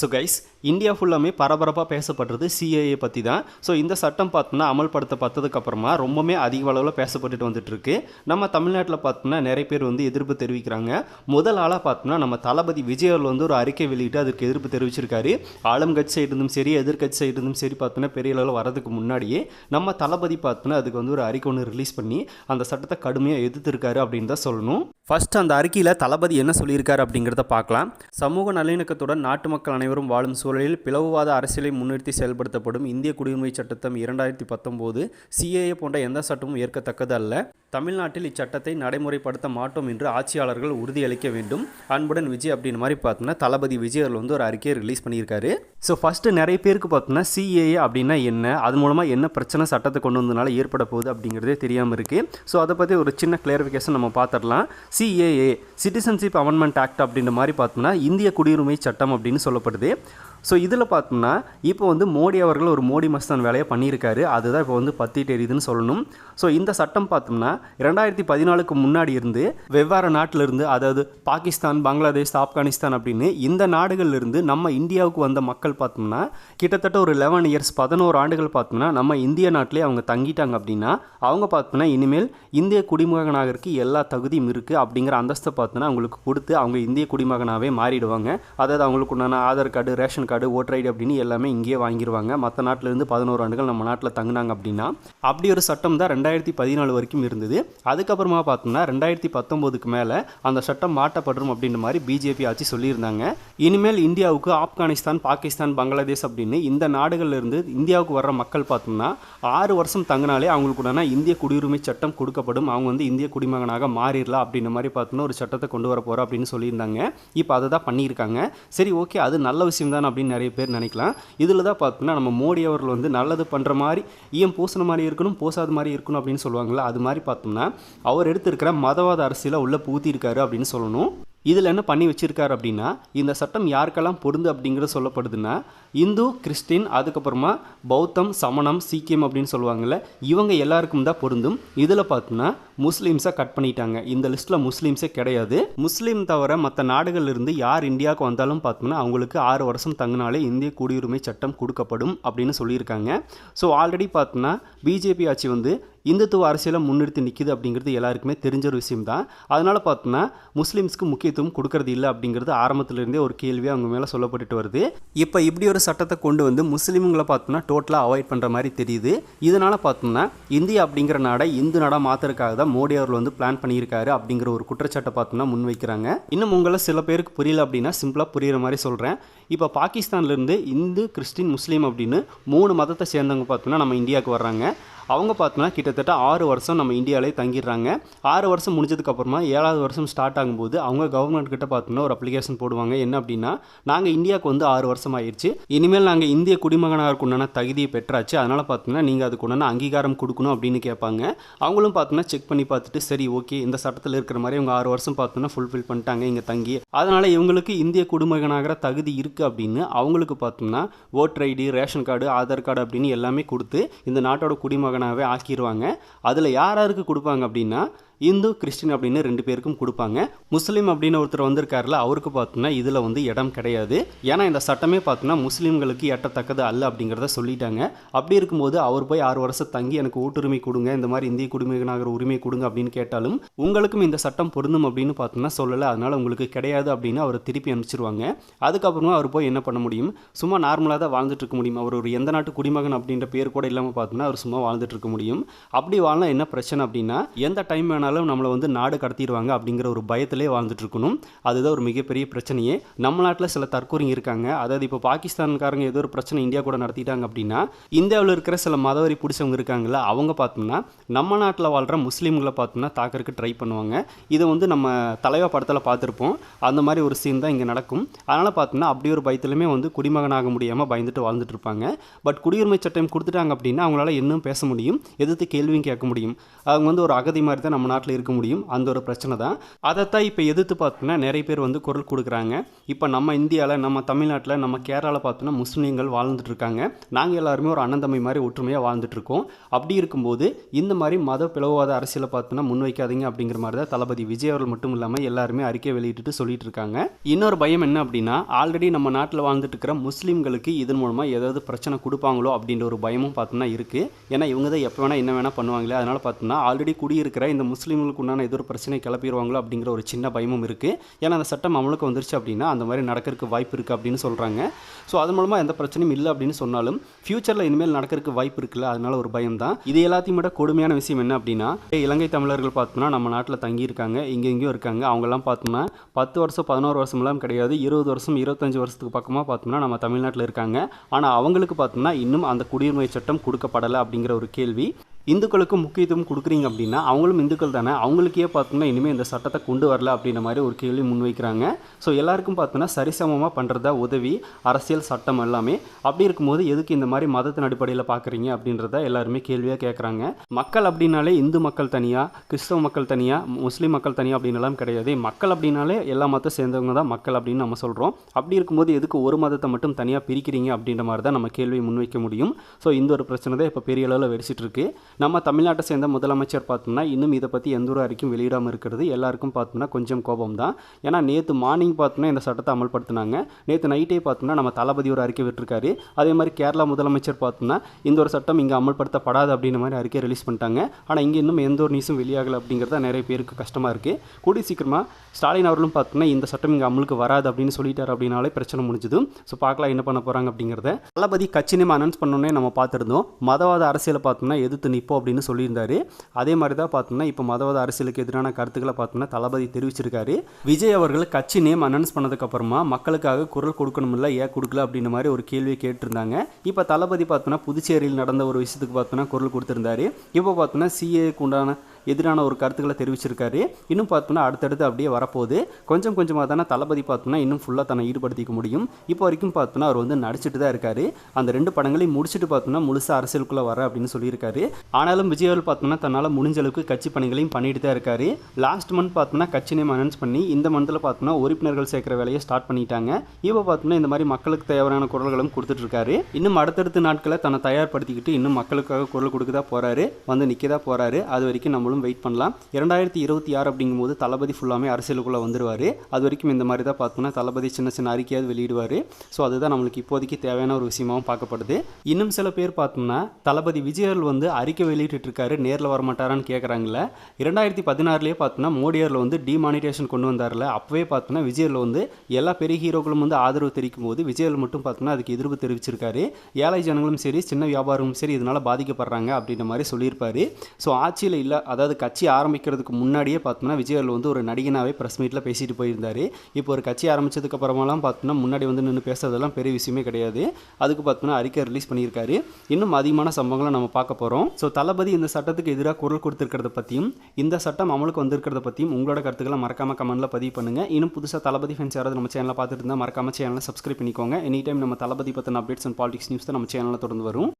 So guys India ஃபுல்லாமே பரபரப்பாக பேசப்படுறது CAA பற்றி தான் ஸோ இந்த சட்டம் பார்த்தோன்னா அமல்படுத்த பார்த்ததுக்கப்புறமா ரொம்பவுமே அதிக அளவில் பேசப்பட்டுட்டு வந்துட்டுருக்கு. நம்ம தமிழ்நாட்டில் பார்த்தோம்னா நிறைய பேர் வந்து எதிர்ப்பு தெரிவிக்கிறாங்க. முதல் ஆளாக பார்த்தோம்னா நம்ம தளபதி விஜய் வந்து ஒரு அறிக்கை வெளியிட்டு அதற்கு எதிர்ப்பு தெரிவிச்சிருக்காரு. ஆளுங்கட்சி சைடு இருந்தும் சரி எதிர்க்கட்சி சைடு இருந்தும் சரி பார்த்தோன்னா பெரிய அளவில் வரதுக்கு முன்னாடியே நம்ம தளபதி பார்த்தோன்னா அதுக்கு வந்து ஒரு அறிக்கை ஒன்று ரிலீஸ் பண்ணி அந்த சட்டத்தை கடுமையாக எதிர்த்திருக்காரு அப்படின்னு தான் சொல்லணும். ஃபர்ஸ்ட் அந்த அறிக்கையில் தளபதி என்ன சொல்லியிருக்காரு அப்படிங்கிறத பார்க்கலாம். சமூக நல்லிணக்கத்துடன் நாட்டு மக்கள் அனைவரும் வாழும் சூழலில் பிளவுவாத அரசியலை முன்னிறுத்தி செயல்படுத்தப்படும் இந்திய குடியுரிமை சட்டத்தம் இரண்டாயிரத்தி பத்தொம்போது சிஏஏ போன்ற எந்த சட்டமும் ஏற்கத்தக்கது அல்ல தமிழ்நாட்டில் இச்சட்டத்தை நடைமுறைப்படுத்த மாட்டோம் என்று ஆட்சியாளர்கள் உறுதியளிக்க வேண்டும். அன்புடன் விஜய் அப்படின்னு மாதிரி பார்த்தோம்னா தளபதி விஜய் அவர்கள் வந்து ஒரு அறிக்கையை ரிலீஸ் பண்ணியிருக்காரு. ஸோ ஃபஸ்ட்டு நிறைய பேருக்கு பார்த்தோம்னா சிஏஏ அப்படின்னா என்ன? அது மூலமாக என்ன பிரச்சனை சட்டத்தை கொண்டு வந்ததுனால ஏற்பட போகுது அப்படிங்கிறதே தெரியாமல் இருக்குது ஸோ அதை பற்றி ஒரு சின்ன கிளாரிஃபிகேஷன் நம்ம பார்த்துடலாம். சிஏஏ சிட்டிசன்ஷிப் அமெண்ட்மெண்ட் ஆக்ட் அப்படின்ற மாதிரி பார்த்தோம்னா இந்திய குடியுரிமை சட்டம் அப்படின்னு சொல்லப்படுது. ஸோ இதில் பார்த்தோம்னா இப்போ வந்து மோடி அவர்கள் ஒரு மோடி மஸ்தான் வேலையை பண்ணியிருக்காரு. அதுதான் இப்போ வந்து பத்திட்டு எரியுதுன்னு சொல்லணும். ஸோ இந்த சட்டம் பார்த்தோம்னா ரெண்டாயிரத்தி பதினாலுக்கு முன்னாடி இருந்து வெவ்வேறு நாட்டில் இருந்து அதாவது பாகிஸ்தான் பங்களாதேஷ் ஆப்கானிஸ்தான் அப்படின்னு இந்த நாடுகள்ல இருந்து நம்ம இந்தியாவுக்கு வந்த மக்கள் பார்த்தோம்னா கிட்டத்தட்ட ஒரு லெவன் இயர்ஸ் பதினோரு ஆண்டுகள் பார்த்தோம்னா நம்ம இந்திய நாட்டிலே அவங்க தங்கிட்டாங்க அப்படின்னா அவங்க பார்த்தோம்னா இனிமேல் இந்திய குடிமகனாகிறதுக்கு எல்லா தகுதியும் இருக்குது அப்படிங்கிற அந்தஸ்தை பார்த்தோன்னா அவங்களுக்கு கொடுத்து அவங்க இந்திய குடிமகனாகவே மாறிடுவாங்க. அதாவது அவங்களுக்கு உண்டான Aadhaar card ration card voter ID அப்படின்னு எல்லாமே இங்கேயே வாங்கிடுவாங்க மற்ற நாட்டிலேருந்து பதினோரு ஆண்டுகள் நம்ம நாட்டில் தங்கினாங்க அப்படின்னா அப்படி ஒரு சட்டம் தான் ரெண்டாயிரத்தி பதினாலு வரைக்கும் இருந்தது. அதுக்கப்புறமா பார்த்தோம்னா ரெண்டாயிரத்தி பத்தொம்போதுக்கு மேலே அந்த சட்டம் மாட்டப்படும் அப்படின்ற மாதிரி பிஜேபி ஆட்சி சொல்லியிருந்தாங்க. இனிமேல் இந்தியாவுக்கு ஆப்கானிஸ்தான் பாகிஸ்தான் பங்களாதேஷ் அப்படின்னு இந்த நாடுகள்ல இருந்து இந்தியாவுக்கு வர்ற மக்கள் பார்த்தோம்னா ஆறு வருஷம் தங்கினாலே அவங்களுக்கு உடனே இந்திய குடியுரிமை சட்டம் கொடுக்கப்படும். அவங்க வந்து இந்திய குடிமகனாக மாறிடலாம் அப்படின்ற மாதிரி பார்த்தோம்னா ஒரு சட்டத்தை கொண்டு வர போகிறோம் அப்படின்னு சொல்லியிருந்தாங்க. இப்போ அதை தான் பண்ணியிருக்காங்க. சரி ஓகே அது நல்ல விஷயம் தான் அப்படின்னு நிறைய பேர் நினைக்கலாம். இதில் தான் பார்த்தோம்னா நம்ம மோடி அவர்கள் வந்து நல்லது பண்ணுற மாதிரி ஈயம் பூசின மாதிரி இருக்கணும் பூசாத மாதிரி இருக்கணும் அப்படின்னு சொல்லுவாங்கள்ல அது மாதிரி பார்த்தோம்னா அவர் எடுத்திருக்கிற மதவாத அரசியலை உள்ளே பூத்திருக்காரு அப்படின்னு சொல்லணும். இதில் என்ன பண்ணி வச்சிருக்காரு அப்படின்னா இந்த சட்டம் யாருக்கெல்லாம் பொருந்து அப்படிங்கிறது சொல்லப்படுதுன்னா இந்து கிறிஸ்டின் அதுக்கப்புறமா பௌத்தம் சமணம் சீக்கியம் அப்படின்னு சொல்லுவாங்கள்ல இவங்க எல்லாருக்கும் தான் பொருந்தும். இதில் பார்த்தோம்னா முஸ்லீம்ஸை கட் பண்ணிட்டாங்க. இந்த லிஸ்ட்டில் முஸ்லீம்ஸே கிடையாது. முஸ்லீம் தவிர மற்ற நாடுகள்ல இருந்து யார் இந்தியாவுக்கு வந்தாலும் பார்த்தோம்னா அவங்களுக்கு ஆறு வருஷம் தங்கினாலே இந்திய குடியுரிமை சட்டம் கொடுக்கப்படும் அப்படின்னு சொல்லியிருக்காங்க. ஸோ ஆல்ரெடி பார்த்தோம்னா பிஜேபி ஆட்சி வந்து இந்துத்துவ அரசியலை முன்னிறுத்தி நிற்கிது அப்படிங்கிறது எல்லாருக்குமே தெரிஞ்ச ஒரு விஷயம் தான். அதனால் பார்த்தோன்னா முஸ்லீம்ஸ்க்கு முக்கியத்துவம் கொடுக்கறது இல்லை அப்படிங்கிறது ஆரம்பத்திலிருந்தே ஒரு கேள்வியாக அவங்க மேலே சொல்லப்பட்டுட்டு வருது. இப்போ இப்படி ஒரு சட்டத்தை கொண்டு வந்து முஸ்லீம்களை பார்த்தோம்னா டோட்டலாக அவாய்ட் பண்ணுற மாதிரி தெரியுது. இதனால் பார்த்தோம்னா இந்தியா அப்படிங்கிற நாடை இந்து நாடாக மாற்றுறதுக்காக தான் மோடி அவர்கள் வந்து பிளான் பண்ணியிருக்காரு அப்படிங்கிற ஒரு குற்றச்சாட்டை பார்த்தோம்னா முன்வைக்கிறாங்க. இன்னும் உங்களை சில பேருக்கு புரியல அப்படின்னா சிம்பிளாக புரிகிற மாதிரி சொல்கிறேன் இப்போ பாகிஸ்தான்லேருந்து இந்து கிறிஸ்டின் முஸ்லீம் அப்படின்னு மூணு மதத்தை சேர்ந்தவங்க பார்த்தோம்னா நம்ம இந்தியாவுக்கு வர்றாங்க. அவங்க பார்த்தோம்னா கிட்டத்தட்ட ஆறு வருஷம் நம்ம இந்தியாவிலே தங்கிடுறாங்க. ஆறு வருஷம் முடிஞ்சதுக்கப்புறமா ஏழாவது வருஷம் ஸ்டார்ட் ஆகும்போது அவங்க கவர்மெண்ட் கிட்ட பார்த்தோம்னா ஒரு அப்ளிகேஷன் போடுவாங்க. என்ன அப்படின்னா நாங்கள் இந்தியாவுக்கு வந்து ஆறு வருஷம் ஆயிடுச்சு இனிமேல் நாங்கள் இந்திய குடிமகனாக உண்டான தகுதியை பெற்றாச்சு. அதனால் பார்த்தோம்னா நீங்கள் அதுக்கு உண்டான அங்கீகாரம் கொடுக்கணும் அப்படின்னு கேட்பாங்க. அவங்களும் பார்த்தோம்னா செக் பண்ணி பார்த்துட்டு சரி ஓகே இந்த சட்டத்தில் இருக்கிற மாதிரி அவங்க ஆறு வருஷம் பார்த்தோம்னா ஃபுல்ஃபில் பண்ணிட்டாங்க இங்கே தங்கி. அதனால் இவங்களுக்கு இந்திய குடிமகனாகிற தகுதி இருக்குது அப்படின்னு அவங்களுக்கு பார்த்தோம்னா voter ID ration card Aadhaar card அப்படின்னு எல்லாமே கொடுத்து இந்த நாட்டோட குடிமகனாகவே ஆக்கிடுவாங்க அதில் யார் யாருக்கு கொடுப்பாங்க அப்படின்னா இந்து கிறிஸ்டின் அப்படின்னு ரெண்டு பேருக்கும் கொடுப்பாங்க. முஸ்லீம் அப்படின்னு ஒருத்தர் வந்திருக்காருல அவருக்கு பார்த்தோம்னா இதில் வந்து இடம் கிடையாது. ஏன்னா இந்த சட்டமே பார்த்தோம்னா முஸ்லீம்களுக்கு எட்டத்தக்கது அல்ல அப்படிங்கிறத சொல்லிட்டாங்க. அப்படி இருக்கும்போது அவர் போய் ஆறு வருஷம் தங்கி எனக்கு ஓட்டுரிமை கொடுங்க இந்த மாதிரி இந்திய குடிமகனாகிற உரிமை கொடுங்க அப்படின்னு கேட்டாலும் உங்களுக்கும் இந்த சட்டம் பொருந்தும் அப்படின்னு பார்த்தோம்னா சொல்லலை. அதனால் உங்களுக்கு கிடையாது அப்படின்னு அவர் திருப்பி அனுப்பிச்சிருவாங்க. அதுக்கப்புறமா அவர் போய் என்ன பண்ண முடியும்? சும்மா நார்மலாக தான் வாழ்ந்துட்டு இருக்க முடியும். அவர் ஒரு எந்த நாட்டு குடிமகன் அப்படின்ற பேர் கூட இல்லாமல் பார்த்தோம்னா அவர் சும்மா வாழ்ந்துட்டு இருக்க முடியும். அப்படி வாழ்னா என்ன பிரச்சனை அப்படின்னா எந்த டைம் வேணாலும் நம்மளை வந்து நாடு கடத்திடுவாங்க அப்படிங்கிற ஒரு பயத்திலே வாழ்ந்துட்டுருக்கணும். அதுதான் ஒரு மிகப்பெரிய பிரச்சனையே. நம்ம நாட்டில் சில தற்கூரிங்க இருக்காங்க. அதாவது இப்போ பாகிஸ்தான்காரங்க ஏதோ ஒரு பிரச்சனை இந்தியா கூட நடத்திட்டாங்க அப்படின்னா இந்தியாவில் இருக்கிற சில மதவரி பிடிச்சவங்க இருக்காங்கல்ல அவங்க பார்த்தோம்னா நம்ம நாட்டில் வாழ்கிற முஸ்லீம்களை பார்த்தோம்னா தாக்கறதுக்கு ட்ரை பண்ணுவாங்க. இதை வந்து நம்ம தலைவா படத்தில் பார்த்துருப்போம். அந்த மாதிரி ஒரு சீன் தான் இங்கே நடக்கும். அதனால் பார்த்தோம்னா அப்படி ஒரு பயத்திலுமே வந்து குடிமகனாக முடியாமல் பயந்துட்டு வாழ்ந்துட்டு இருப்பாங்க பட் குடியுரிமை சட்டம் கொடுத்துட்டாங்க அப்படின்னா அவங்களால இன்னும் பேச முடியும். எதிர்த்து கேள்வியும் கேட்க முடியும். அவங்க வந்து ஒரு அகதி மாதிரி தான் நம்ம நாட்டில் இருக்க முடியும். அந்த ஒரு பிரச்சனை தான். அதைத்தான் இப்போ எதிர்த்து பார்த்தோம்னா நிறைய பேர் வந்து குரல் கொடுக்குறாங்க. இப்போ நம்ம இந்தியாவில் நம்ம தமிழ்நாட்டில் நம்ம கேரளாவில் பார்த்தோன்னா முஸ்லீம்கள் வாழ்ந்துட்டு இருக்காங்க. நாங்கள் எல்லாருமே ஒரு அண்ணன் மாதிரி ஒற்றுமையாக வாழ்ந்துட்டு இருக்கோம். அப்படி இருக்கும்போது இந்த மாதிரி மத பிளவாத அரசியலை பார்த்தோன்னா முன்வைக்காதீங்க அப்படிங்கிற மாதிரி தான் தளபதி விஜய் அவர்கள் மட்டும் இல்லாமல் எல்லாருமே அறிக்கை வெளியிட்டு சொல்லிட்டு இருக்காங்க. இன்னொரு பயம் என்ன அப்படின்னா ஆல்ரெடி நம்ம நாட்டில் வாழ்ந்துட்டு இருக்கிற முஸ்லீம்களுக்கு இதன் மூலமாக ஏதாவது பிரச்சனை கொடுப்பாங்களோ அப்படின்ற ஒரு பயமும் பார்த்தோன்னா இருக்குது ஏன்னா இவங்க தான் எப்போ வேணால் என்ன வேணால் பண்ணுவாங்களே அதனால் பார்த்தோன்னா ஆல்ரெடி குடியிருக்கிற இந்த முஸ்லீம்களுக்கு உண்டான ஏதோ ஒரு பிரச்சனை கிளப்பிடுவாங்களோ அப்படிங்கிற ஒரு சின்ன பயமும் இருக்குது ஏன்னா அந்த சட்டம் அமலுக்கு வந்துருச்சு அப்படின்னா அந்த மாதிரி நடக்கிறதுக்கு வாய்ப்பு இருக்குது அப்படின்னு சொல்கிறாங்க ஸோ அது மூலமாக எந்த பிரச்சனையும் இல்லை அப்படின்னு சொன்னாலும் ஃப்யூச்சரில் இனிமேல் நடக்கிறதுக்கு வாய்ப்பு இருக்குல்ல அதனால ஒரு பயம் தான். இது எல்லாத்தையும் விட கொடுமையான விஷயம் என்ன அப்படின்னா இலங்கை தமிழர்கள் பார்த்தோம்னா நம்ம நாட்டில் தங்கியிருக்காங்க இங்கே எங்கேயும் இருக்காங்க. அவங்கெல்லாம் பார்த்தோம்னா பத்து வருஷம் பதினோரு வருஷம்லாம் கிடையாது. இருபது வருஷம் இருபத்தஞ்சி வருஷத்துக்கு பக்கமாக பார்த்தோம்னா நம்ம தமிழ்நாட்டில் இருக்காங்க. ஆனால் அவங்களுக்கு பார்த்தோம்னா இன்னும் அந்த குடியுரிமை சட்டம் கொடுக்கப்படலை அப்படிங்கிற ஒரு கேள்வி. இந்துக்களுக்கு முக்கியத்துவம் கொடுக்குறீங்க அப்படின்னா அவங்களும் இந்துக்கள் தானே. அவங்களுக்கே பார்த்தோம்னா இனிமேல் இந்த சட்டத்தை கொண்டு வரல அப்படின்ற மாதிரி ஒரு கேள்வி முன்வைக்கிறாங்க. ஸோ எல்லாருக்கும் பார்த்தோன்னா சரிசமமாக பண்ணுறதா உதவி அரசியல் சட்டம் எல்லாமே. அப்படி இருக்கும்போது எதுக்கு இந்த மாதிரி மதத்தின் அடிப்படையில் பார்க்குறீங்க அப்படின்றத எல்லாருமே கேள்வியாக கேட்குறாங்க மக்கள் அப்படின்னாலே இந்து மக்கள் தனியாக கிறிஸ்தவ மக்கள் தனியாக முஸ்லீம் மக்கள் தனியாக அப்படின்னு எல்லாம் கிடையாது. மக்கள் அப்படின்னாலே எல்லா மதத்தை சேர்ந்தவங்க தான் மக்கள் அப்படின்னு நம்ம சொல்கிறோம் அப்படி இருக்கும்போது எதுக்கு ஒரு மதத்தை மட்டும் தனியாக பிரிக்கிறீங்க அப்படின்ற மாதிரி தான் நம்ம கேள்வியை முன்வைக்க முடியும். ஸோ இந்த ஒரு பிரச்சனை தான் இப்போ பெரிய அளவில் வெடிச்சிட்டு இருக்கு. நம்ம தமிழ்நாட்டை சேர்ந்த முதலமைச்சர் பார்த்தோம்னா இன்னும் இதை பற்றி எந்த ஒரு அறிக்கையும் வெளியிடாமல் இருக்கிறது. எல்லாருக்கும் பார்த்தோம்னா கொஞ்சம் கோபம் தான் ஏன்னா நேற்று மார்னிங் பார்த்தோம்னா இந்த சட்டத்தை அமல்படுத்தினாங்க. நேற்று நைட்டே பார்த்தோம்னா நம்ம தளபதி ஒரு அறிக்கை விட்டுருக்காரு. அதே மாதிரி கேரளா முதலமைச்சர் பார்த்தோம்னா இந்த ஒரு சட்டம் இங்கே அமல்படுத்தப்படாது அப்படின்ற மாதிரி அறிக்கை ரிலீஸ் பண்ணிட்டாங்க. ஆனால் இங்கே இன்னும் எந்த ஒரு நியூஸும் வெளியாகலை அப்படிங்கிறது தான் நிறைய பேருக்கு கஷ்டமாக இருக்குது கூடி சீக்கிரமாக ஸ்டாலின் அவர்களும் பார்த்தோம்னா இந்த சட்டம் இங்கே அமலுக்கு வராது அப்படின்னு சொல்லிட்டார் அப்படின்னாலே பிரச்சனை முடிஞ்சுது. ஸோ பார்க்கலாம் என்ன பண்ண போகிறாங்க அப்படிங்கிறத. தளபதி கட்சி நேம் அனௌன்ஸ் பண்ணோன்னே நம்ம பார்த்துருந்தோம். மதவாத அரசியலை பார்த்தோம்னா எதிர்த்து இப்போ அப்படின்னு சொல்லியிருந்தாரு. அதே மாதிரி தான் பார்த்தோம்னா இப்போ மதவாத அரசியலுக்கு எதிரான கருத்துக்களை பார்த்தோம்னா தளபதி தெரிவிச்சிருக்காரு. விஜய் அவர்கள் கட்சி நேம் அனௌன்ஸ் பண்ணதுக்கப்புறமா மக்களுக்காக குரல் கொடுக்கணுமில்ல ஏன் கொடுக்கல அப்படின்ற மாதிரி ஒரு கேள்வியை கேட்டிருந்தாங்க. இப்போ தளபதி பார்த்தோன்னா புதுச்சேரியில் நடந்த ஒரு விஷயத்துக்கு பார்த்தோன்னா குரல் கொடுத்துருந்தாரு. இப்போ பார்த்தோன்னா சிஏக்கு உண்டான எதிரான ஒரு கருத்துக்களை தெரிவிச்சிருக்காரு. இன்னும் பார்த்தோம்னா அடுத்தடுத்து அப்படியே வரப்போகுது. கொஞ்சம் கொஞ்சமாக தானே தளபதி பார்த்தோம்னா இன்னும் ஃபுல்லாக தன்னை ஈடுபடுத்திக்க முடியும். இப்போ வரைக்கும் பார்த்தோம்னா அவர் வந்து நடிச்சிட்டு தான் இருக்காரு. அந்த ரெண்டு படங்களையும் முடிச்சுட்டு பார்த்தோம்னா முழுசாக அரசியலுக்குள்ளே வர அப்படின்னு சொல்லியிருக்காரு. ஆனாலும் விஜய் பார்த்தோம்னா தன்னால் முடிஞ்ச அளவுக்கு கட்சி பணிகளையும் பண்ணிட்டு தான் இருக்காரு. லாஸ்ட் மந்த் பார்த்தோம்னா கட்சி நேம் அனௌன்ஸ் பண்ணி இந்த மந்தில் பார்த்தோம்னா உறுப்பினர்கள் சேர்க்குற வேலையை ஸ்டார்ட் பண்ணிட்டாங்க. இப்போ பார்த்தோம்னா இந்த மாதிரி மக்களுக்கு தேவையான குரல்களும் கொடுத்துட்டு இருக்காரு. இன்னும் அடுத்தடுத்த நாட்களை தன்னை தயார்படுத்திக்கிட்டு இன்னும் மக்களுக்காக குரல் கொடுக்க தான் போகிறாரு வந்து நிற்க தான் போகிறாரு அது வரைக்கும் நம்ம நம்மளும் வெயிட் பண்ணலாம். இரண்டாயிரத்தி இருபத்தி ஆறு அப்படிங்கும்போது தளபதி ஃபுல்லாமே அரசியலுக்குள்ளே வந்துடுவார் அது வரைக்கும் இந்த மாதிரி தான் பார்த்தோம்னா தளபதி சின்ன சின்ன அறிக்கையாவது வெளியிடுவார். ஸோ அதுதான் நம்மளுக்கு இப்போதைக்கு தேவையான ஒரு விஷயமாவும் பார்க்கப்படுது. இன்னும் சில பேர் பார்த்தோம்னா தளபதி விஜயர்கள் வந்து அறிக்கை வெளியிட்டு இருக்காரு நேரில் வர மாட்டாரான்னு இரண்டாயிரத்தி பதினாறுலேயே பார்த்தோம்னா மோடியரில் வந்து டிமானிட்டேஷன் கொண்டு வந்தார்ல அப்போவே பார்த்தோன்னா விஜயரில் வந்து எல்லா பெரிய ஹீரோக்களும் வந்து ஆதரவு தெரிவிக்கும் போது விஜயல் மட்டும் பார்த்தோம்னா அதுக்கு எதிர்ப்பு தெரிவிச்சிருக்காரு. ஏழை ஜனங்களும் சரி சின்ன வியாபாரமும் சரி இதனால் பாதிக்கப்படுறாங்க அப்படின்ற மாதிரி சொல்லியிருப்பார். ஸோ ஆட்சியில் இல்லை அதாவது கட்சி ஆரம்பிக்கிறதுக்கு முன்னாடியே பார்த்தோம்னா விஜயல் வந்து ஒரு நடிகனாகவே ப்ரெஸ் மீட்டில் பேசிட்டு போயிருந்தார். இப்போ ஒரு கட்சி ஆரம்பிச்சதுக்கு அப்புறமாலாம் பார்த்தோம்னா முன்னாடி வந்து நின்று பேசுறதெல்லாம் பெரிய விஷயமே கிடையாது. அதுக்கு பார்த்தோம்னா அறிக்கை ரிலீஸ் பண்ணியிருக்காரு. இன்னும் அதிகமான சம்பவங்களை நம்ம பார்க்க போகிறோம் ஸோ தளபதி இந்த சட்டத்துக்கு எதிராக குரல் கொடுத்துருக்கிறத பற்றியும் இந்த சட்டம் அமலுக்கு வந்திருக்கிறத பற்றியும் உங்களோட கருத்துக்களை மறக்காம கமெண்ட்டில் பதிவு பண்ணுங்க. இன்னும் புதுசாக தளபதி ஃபேன்ஸ் யாராவது நம்ம சேனலில் பார்த்துட்டு இருந்தால் மறக்காம சேனலை சப்ஸ்கிரைப் பண்ணிக்கோங்க. எனி டைம் நம்ம தளபதி பற்றின அப்டேட்ஸ் அண்ட் பாலிடிக்ஸ் நியூஸ் தான் நம்ம சேனலில் தொடர்ந்து வரும்.